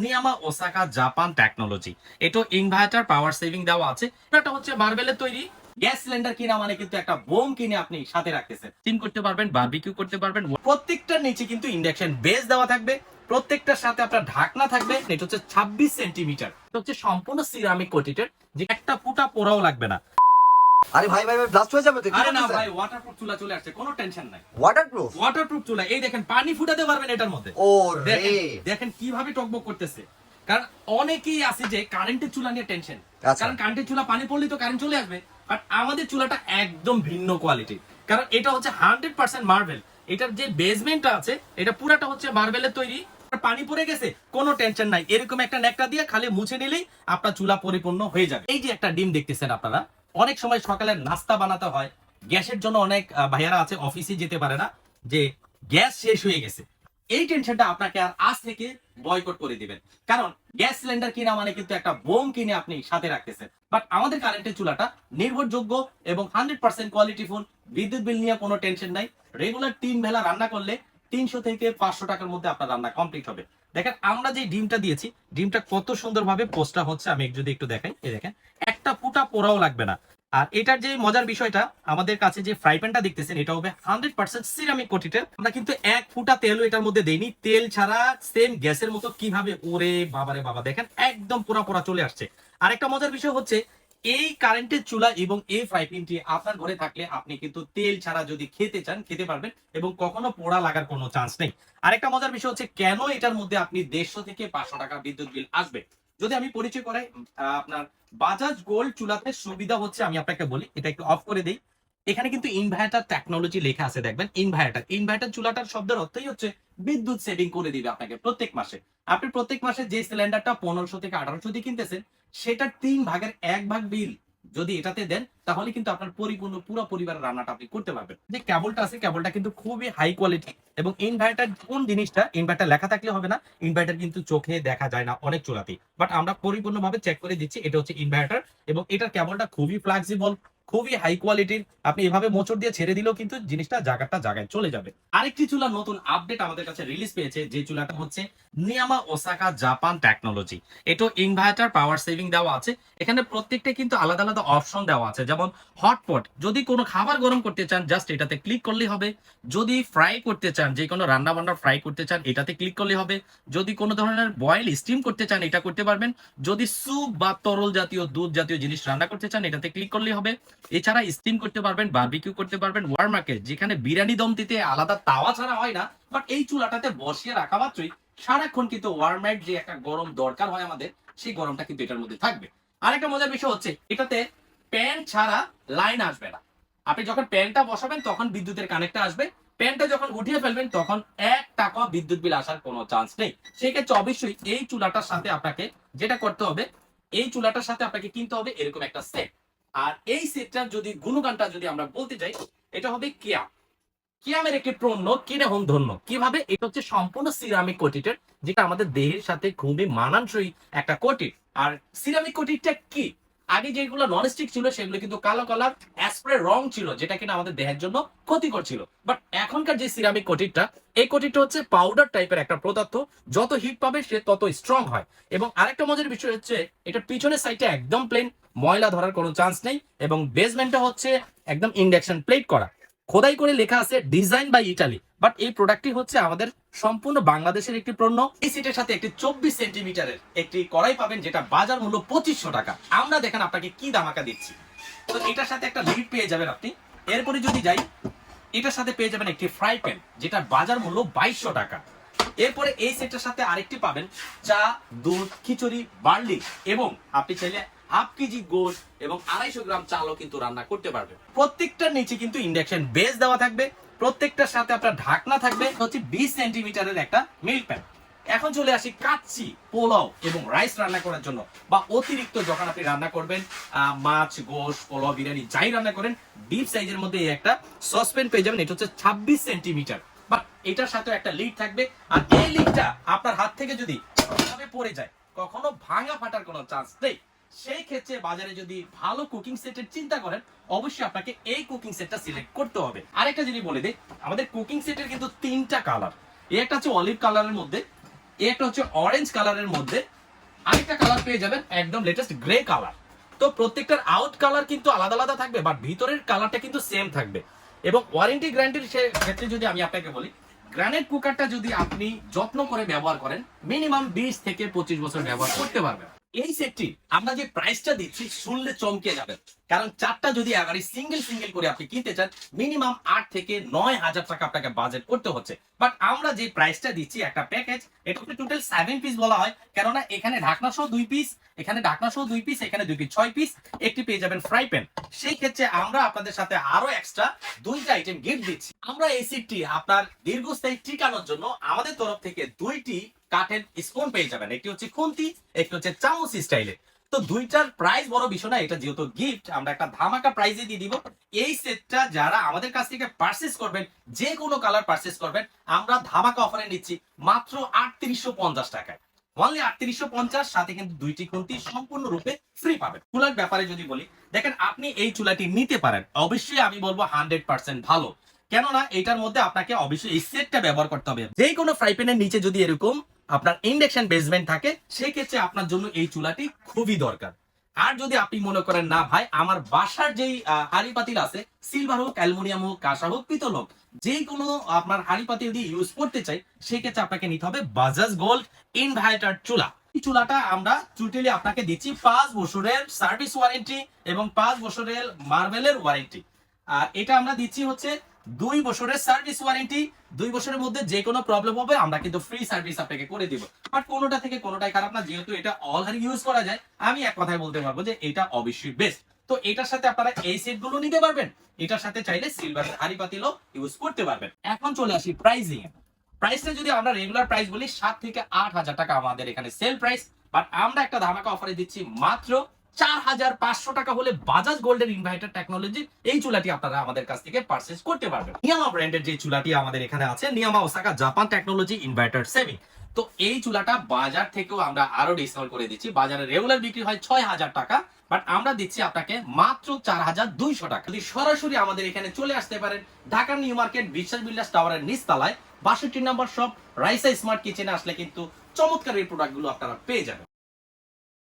নিয়ামা Osaka Japan technology. এটা inverter, power saving দেওয়া আছে। এটা হচ্ছে মার্বেলের তৈরি। গ্যাস সিলিন্ডার কিনা মানে কিন্তু একটা বোম কিনে আপনি সাথে রাখতেছেন। স্টিম করতে পারবেন বারবিকিউ করতে পারবেন। প্রত্যেকটার নিচে কিন্তু ইন্ডাকশন বেস দেওয়া থাকবে। প্রত্যেকটার সাথে আপনার ঢাকনা থাকবে। এটা হচ্ছে ছাব্বিশ সেন্টিমিটার হচ্ছে সম্পূর্ণ সিরামিক কোটেড যে একটা ফুটা পোড়াও লাগবে না। আরে ভাই ভাই ভাই ব্লাস্ট হয়ে যাবে তো আরে না ভাই ওয়াটারপ্রুফ চুলা চলে আসছে কোনো টেনশন নাই। ওয়াটারপ্রুফ ওয়াটারপ্রুফ চুলা এই দেখেন পানি ফুটাতে পারবেন এটার মধ্যে। ও রে। দেখেন কীভাবে টকবক করতেছে। কারণ অনেকেই আছে যে কারেন্টের চুলা নিয়ে টেনশন আচ্ছা। কারণ কারেন্টের চুলা পানি তো কারেন্ট চলে আসবে। বাট আমাদের চুলাটা একদম ভিন্ন কোয়ালিটি কারণ এটা হচ্ছে হান্ড্রেড পার্সেন্ট মার্বেল এটার যে বেসমেন্টটা আছে এটা পুরাটা হচ্ছে মার্বেলের তৈরি। পানি পড়ে গেছে কোনো টেনশন নাই। এরকম একটা নেকটা দিয়ে খালি মুছে নিলেই আপনার চুলা পরিপূর্ণ হয়ে যাবে। এই যে একটা ডিম দেখতেছেন আপনারা অনেক সময় সকালে নাস্তা বানাতে হয়। গ্যাসের জন্য অনেক ভাইয়ারা আছে, অফিসে যেতে পারে না, যে গ্যাস শেষ হয়ে গেছে। এই টেনশনটা আপনাকে আর আজ থেকে বয়কট করে দিবেন। কারণ গ্যাস সিলিন্ডার কিনা মানে কিন্তু একটা বোম কিনে আপনি সাথে রাখতেছেন। বাট আমাদের কারেন্টের চুলাটা নির্ভরযোগ্য এবং হান্ড্রেড পার্সেন্ট কোয়ালিটি ফুল বিদ্যুৎ বিল নিয়ে কোনো টেনশন নাই। রেগুলার তিন বেলা রান্না করলে তিনশো থেকে পাঁচশো টাকার মধ্যে আপনার রান্না কমপ্লিট হবে। দেখেন, আমরা যে ডিমটা দিয়েছি, ডিমটা কত সুন্দরভাবে পোস্টটা হচ্ছে, আমি যদি একটু দেখাই, এই দেখেন, একটা ফুটা পোড়াও লাগবে না। আর এটার যে মজার বিষয়টা, আমাদের কাছে যে ফ্রাই প্যানটা দেখতেছেন, এটা হবে হান্ড্রেড পার্সেন্ট সিরামিক কোটিটের আমরা কিন্তু এক ফুটা তেলও এটার মধ্যে দেইনি। তেল ছাড়া সেম গ্যাসের মতো কীভাবে ওরে বাবারে বাবা, দেখেন, একদম পোড়া পোড়া চলে আসছে। আরেকটা মজার বিষয় হচ্ছে এই কারেন্টের চুলা এবং এই ফ্রাই প্যানটি আপনার ঘরে থাকলে আপনি কিন্তু তেল ছাড়া যদি খেতে চান, খেতে পারবেন এবং কখনো পোড়া লাগার কোনো চান্স নেই। আরেকটা মজার বিষয় হচ্ছে, কেন এটার মধ্যে আপনি দেড়শো থেকে পাঁচশো টাকা বিদ্যুৎ বিল আসবে? যদি আমি পরিচয় করাই আপনার বাজাজ গোল্ড চুলাতে সুবিধা হচ্ছে, আমি আপনাকে বলি, এটা একটু অফ করে দিই। এখানে কিন্তু ইনভার্টার টেকনোলজি লেখা আছে, দেখবেন ইনভার্টার ইনভার্টার চুলাটার শব্দের অর্থই হচ্ছে, বিদ্যুৎ সেভিং করে দিবে আপনাকে প্রত্যেক মাসে। আপনি প্রত্যেক মাসে যে সিলিন্ডারটা পনেরোশো থেকে আঠারোশো দিয়ে কিনতেছেন সেটার তিন ভাগের এক ভাগ বিল যদি এটাতে দেন, তাহলে কিন্তু আপনার পরিপূর্ণ পুরো পরিবারের রান্নাটা আপনি করতে পারবেন। যে কেবলটা আছে, কেবলটা কিন্তু খুবই হাই কোয়ালিটি এবং ইনভার্টার কোন জিনিসটা ইনভার্টার লেখা থাকলে হবে না ইনভার্টার কিন্তু চোখে দেখা যায় না অনেক চোরাতে বাট আমরা পরিপূর্ণভাবে চেক করে দিচ্ছি, এটা হচ্ছে ইনভার্টার এবং এটার কেবলটা খুবই ফ্লেক্সিবল খুবই হাই কোয়ালিটির আপনি এভাবে মোচড় দিয়ে ছেড়ে দিলেও কিন্তু জিনিসটা জায়গাটা জায়গায় চলে যাবে। আরেকটি চুলা নতুন আপডেট আমাদের কাছে রিলিজ পেয়েছে, যে চুলাটা হচ্ছে নিয়ামা ওসাকা জাপান টেকনোলজি এটা ইনভার্টার পাওয়ার সেভিং দেওয়া আছে। এখানে প্রত্যেকটা কিন্তু আলাদা আলাদা অপশন দেওয়া আছে। যেমন হটপট যদি কোনো খাবার গরম করতে চান জাস্ট এটাতে ক্লিক করলেই হবে। যদি ফ্রাই করতে চান, যে কোনো রান্না বান্না ফ্রাই করতে চান, এটাতে ক্লিক করলে হবে। যদি কোনো ধরনের বয়েল স্টিম করতে চান, এটা করতে পারবেন। যদি স্যুপ বা তরল জাতীয়, দুধ জাতীয় জিনিস রান্না করতে চান, এটাতে ক্লিক করলেই হবে। এছাড়া স্টিম করতে পারবেন বারবিকিউ করতে পারবেন ওয়ার্মাকে যেখানে বিরিয়ানি দম দিতে আলাদা তাওয়া ছাড়া হয় না বাট এই চুলাটাতে বসিয়ে রাখা মাত্রই সারাক্ষণ কিন্তু ওয়ার্মাইট যে একটা গরম দরকার হয় আমাদের, সেই গরমটা কিন্তু এটার মধ্যে থাকবে। আরেকটা মজার বিষয় হচ্ছে, এটাতে প্যান ছাড়া লাইন আসবে না। আপনি যখন প্যানটা বসাবেন, তখন বিদ্যুতের কানেক্টটা আসবে। প্যানটা যখন উঠিয়ে ফেলবেন, তখন এক টাকা বিদ্যুৎ বিল আসার কোনো চান্স নেই। সেই ক্ষেত্রে অবশ্যই এই চুলাটার সাথে আপনাকে যেটা করতে হবে, এই চুলাটার সাথে আপনাকে কিনতে হবে এরকম একটা সেট আর এই সেটটার যদি গুণগানটা যদি আমরা বলতে যাই, এটা হবে কিয়া। কিয়ামের একটি পণ্য হন ধন্য। কীভাবে? এটা হচ্ছে সম্পূর্ণ সিরামিক কোটিটের, যেটা আমাদের দেহের সাথে খুবই মানানসই একটা কোটির আর সিরামিক কোটিটা কি? আগে যেগুলো ননস্টিক ছিল, সেগুলো কিন্তু কালো কালার অ্যাসপ্রে রং ছিল, যেটা কিনা আমাদের দেহের জন্য ক্ষতিকর ছিল। বাট এখনকার যে সিরামিক কোটিটটা এই কোটিটটা হচ্ছে পাউডার টাইপের একটা পদার্থ, যত হিট পাবে সে তত স্ট্রং হয়। এবং আরেকটা মজার বিষয় হচ্ছে, এটা পিছনের সাইডটা একদম প্লেন ময়লা ধরার কোনো চান্স নেই, এবং বেসমেন্টটা হচ্ছে একদম ইন্ডাকশন প্লেট করা। খোদাই করে লেখা আছে ডিজাইন বাই ইটালি বাট এই প্রোডাক্টটি হচ্ছে আমাদের সম্পূর্ণ বাংলাদেশের একটি পণ্য। এই সিটের সাথে একটি চব্বিশ সেন্টিমিটারের একটি কড়াই পাবেন, যেটা বাজার মূল্য পঁচিশশো টাকা। আমরা দেখেন আপনাকে কি দামাকা দিচ্ছি। তো এটার সাথে একটা লিড পেয়ে যাবেন আপনি। এরপরে যদি যাই, এটার সাথে পেয়ে যাবেন একটি ফ্রাই প্যান যেটা বাজার মূল্য বাইশশো টাকা। এরপরে এই সেটের সাথে আরেকটি পাবেন চা, দুধ, খিচুড়ি, বার্লি এবং আপনি চাইলে হাফ কেজি গোল এবং আড়াইশো গ্রাম চালও কিন্তু রান্না করতে পারবেন। প্রত্যেকটার নিচে কিন্তু ইন্ডাকশন বেস দেওয়া থাকবে। প্রত্যেকটার সাথে আপনার ঢাকনা থাকবে। হচ্ছে বিশ সেন্টিমিটারের একটা মিল্ক প্যান এখন চলে আসি কাচ্চি, পোলাও এবং রাইস রান্না করার জন্য বা অতিরিক্ত যখন আপনি রান্না করবেন মাছ, গোশ, পোলাও, বিরিয়ানি যাই রান্না করেন ডিপ সাইজের মধ্যে এই একটা সসপেন পেয়ে যাবেন, এটা হচ্ছে ছাব্বিশ সেন্টিমিটার বাট এটার সাথে একটা লিড থাকবে, আর এই লিডটা আপনার হাত থেকে যদি পড়ে যায়, কখনো ভাঙা ফাটার কোনো চান্স নেই। সেই ক্ষেত্রে বাজারে যদি ভালো কুকিং সেটের চিন্তা করেন, অবশ্যই আপনাকে এই কুকিং সেটটা সিলেক্ট করতে হবে। আরেকটা জিনিস বলে দিই, আমাদের কুকিং সেটের কিন্তু তিনটা কালার এই একটা হচ্ছে অলিভ কালারের মধ্যে একটা হচ্ছে অরেঞ্জ কালারের মধ্যে আরেকটা কালার পেয়ে যাবেন একদম লেটেস্ট গ্রে কালার তো প্রত্যেকটার আউট কালার কিন্তু আলাদা আলাদা থাকবে বাট ভিতরের কালারটা কিন্তু সেম থাকবে। এবং ওয়ারেন্টি গ্যারান্টির ক্ষেত্রে যদি আমি আপনাকে বলি গ্রানাইট কুকারটা যদি আপনি যত্ন করে ব্যবহার করেন মিনিমাম বিশ থেকে পঁচিশ বছর ব্যবহার করতে পারবেন। এই সেটটি আমরা যে প্রাইসটা দিচ্ছি শুনলে চমকে যাবেন। কারণ চারটা যদি এগারি সিঙ্গেল সিঙ্গেল করে আপনি কিনতে চান মিনিমাম আট থেকে নয় হাজার টাকা আপনাকে বাজেট করতে হচ্ছে। বাট আমরা যে প্রাইসটা দিচ্ছি, একটা প্যাকেজ এটা হচ্ছে টোটাল সেভেন পিস বলা হয়। কেননা এখানে ঢাকনা সহ দুই পিস এখানে ঢাকনা সহ দুই পিস এখানে দুই পিস ছয় পিস একটি পেয়ে যাবেন ফ্রাই প্যান সেই ক্ষেত্রে আমরা আপনাদের সাথে আরও এক্সট্রা দুইটা আইটেম গিফট দিচ্ছি। আমরা এই সিটটি আপনার দীর্ঘস্থায়ী টিকানোর জন্য আমাদের তরফ থেকে দুইটি কাঠের স্পুন পেয়ে যাবেন। একটি হচ্ছে খুন্তি, একটি হচ্ছে চামচ স্টাইলে তো দুইটার প্রাইস বড় বিষয় না, এটা যেহেতু গিফট আমরা একটা ধামাকা প্রাইজে দিয়ে দিব। এই সেটটা যারা আমাদের কাছ থেকে পারচেস করবেন, যে কোনো কালার পারচেস করবেন, আমরা ধামাকা অফারে নিচ্ছি মাত্র আটত্রিশশো পঞ্চাশ টাকায়। অনলি আটত্রিশশো পঞ্চাশ, সাথে কিন্তু দুইটি খুন্তি সম্পূর্ণরূপে ফ্রি পাবেন। চুলার ব্যাপারে যদি বলি, দেখেন আপনি এই চুলাটি নিতে পারেন। অবশ্যই আমি বলব হান্ড্রেড পার্সেন্ট ভালো। কেননা এটার মধ্যে আপনাকে অবশ্যই এই সেটটা ব্যবহার করতে হবে। যে কোনো ফ্রাই প্যানের নিচে যদি এরকম আপনার ইন্ডাকশন বেসমেন্ট থাকে, সেক্ষেত্রে আপনার জন্য এই চুলাটি খুবই দরকার। আর যদি আপনি মনে করেন, না ভাই, আমার বাসার যেই হাঁড়ি পাতিল আছে, সিলভার হোক, অ্যালুমিনিয়াম হোক, কাঁসা হোক, পিতল হোক যে কোনো আপনার হাঁড়ি পাতিল দিয়ে ইউজ করতে চাই, সেক্ষেত্রে আপনাকে নিতে হবে বাজাজ গোল্ড ইনভার্টার চুলা। এই চুলাটা আমরা টোটালি আপনাকে দিচ্ছি পাঁচ বছরের সার্ভিস ওয়ারেন্টি এবং পাঁচ বছরের মার্বেলের ওয়ারেন্টি। আর এটা আমরা দিচ্ছি হচ্ছে দুই বছরের সার্ভিস ওয়ারেন্টি, দুই বছরের মধ্যে যে কোনো প্রবলেম হবে, আমরা কিন্তু ফ্রি সার্ভিস আপনাকে করে দিব। বাট কোনোটা থেকে কোনোটাই খারাপ না, যেহেতু এটা অল হারি ইউজ করা যায়, আমি এক কথায় বলতে পারব যে এটা অবশ্যই বেস্ট তো এটার সাথে আপনারা এই সেটগুলো নিতে পারবেন। এটার সাথে চাইলে সিলভার হাড়ি পাতিলও ইউজ করতে পারবেন। এখন চলে আসি প্রাইজিং প্রাইসটা যদি আমরা রেগুলার প্রাইস বলি, সাত থেকে আট হাজার টাকা আমাদের এখানে সেল প্রাইস বাট আমরা একটা ধামাকা অফারে দিচ্ছি মাত্র চার হাজার পাঁচশো টাকা হলে বাজাজ গোল্ডের ইনভার্টার টেকনোলজি এই চুলাটি আপনারা আমাদের কাছ থেকে পারচেস করতে পারবেন। নিয়ামা ব্র্যান্ডের যে চুলাটি আমাদের এখানে আছে নিয়ামা Osaka Japan technology inverter saving তো এই চুলাটা বাজার থেকেও আমরা আরও ডিসকাউন্ট করে দিচ্ছি। বাজারে রেগুলার বিক্রি হয় ছয় হাজার টাকা বাট আমরা দিচ্ছি আপনাকে মাত্র চার হাজার দুইশো টাকা। যদি সরাসরি আমাদের এখানে চলে আসতে পারেন ঢাকার নিউ মার্কেট বিশ্বাস বিল্ডার্স টাওয়ারের নিচতলায়, বাষট্টি নম্বর শপ, রাইসা স্মার্ট কিচেনে আসলে কিন্তু চমৎকার এই প্রোডাক্টগুলো আপনারা পেয়ে যাবেন।